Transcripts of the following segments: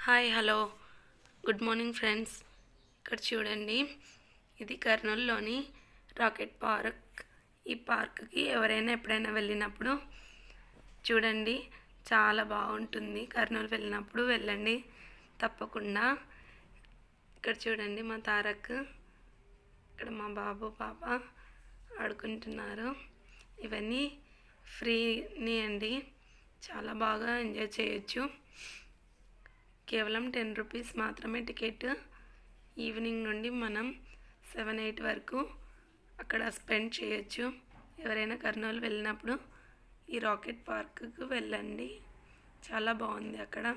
Hi hello. Good morning friends. ఇక్కడ చూడండి. ఇది కర్నూలులోని రాకెట్ పార్క్. ఈ పార్క్కి ఎవరైనా ఎప్పుడైనా వెళ్ళినప్పుడు చూడండి. చాలా బాగుంటుంది. కర్నూలు వెళ్ళినప్పుడు వెళ్ళండి. తప్పకుండా. ఇక్కడ చూడండి మా తారక్. ఇక్కడ మా బాబు పాప ఆడుకుంటున్నారు. ఇవన్నీ ఫ్రీని అండి. చాలా బాగా ఎంజాయ్ చేయొచ్చు. కేవలం టెన్ రూపీస్ మాత్రమే టికెట్. ఈవినింగ్ నుండి మనం సెవెన్ ఎయిట్ వరకు అక్కడ స్పెండ్ చేయొచ్చు. ఎవరైనా కర్నూలు వెళ్ళినప్పుడు ఈ రాకెట్ పార్క్కు వెళ్ళండి. చాలా బాగుంది అక్కడ.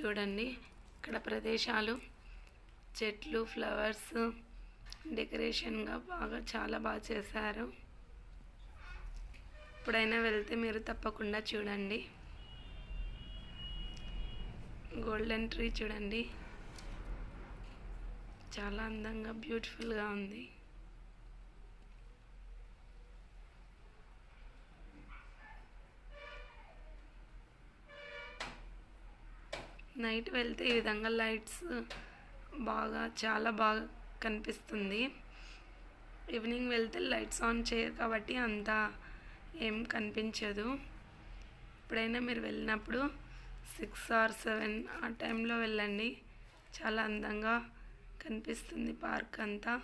చూడండి. ఇక్కడ ప్రదేశాలు చెట్లు ఫ్లవర్స్ డెకరేషన్గా బాగా చాలా బాగా చేశారు. ఎప్పుడైనా వెళ్తే మీరు తప్పకుండా చూడండి. గోల్డెన్ ట్రీ చూడండి. చాలా అందంగా బ్యూటిఫుల్గా ఉంది. నైట్ వెళ్తే ఈ విధంగా లైట్స్ బాగా చాలా బాగా కనిపిస్తుంది. ఈవినింగ్ వెళ్తే లైట్స్ ఆన్ చేయరు కాబట్టి అంత ఏం కనిపించదు. ఎప్పుడైనా మీరు వెళ్ళినప్పుడు సిక్స్ ఆర్ సెవెన్ ఆ టైంలో వెళ్ళండి. చాలా అందంగా కనిపిస్తుంది పార్క్ అంతా.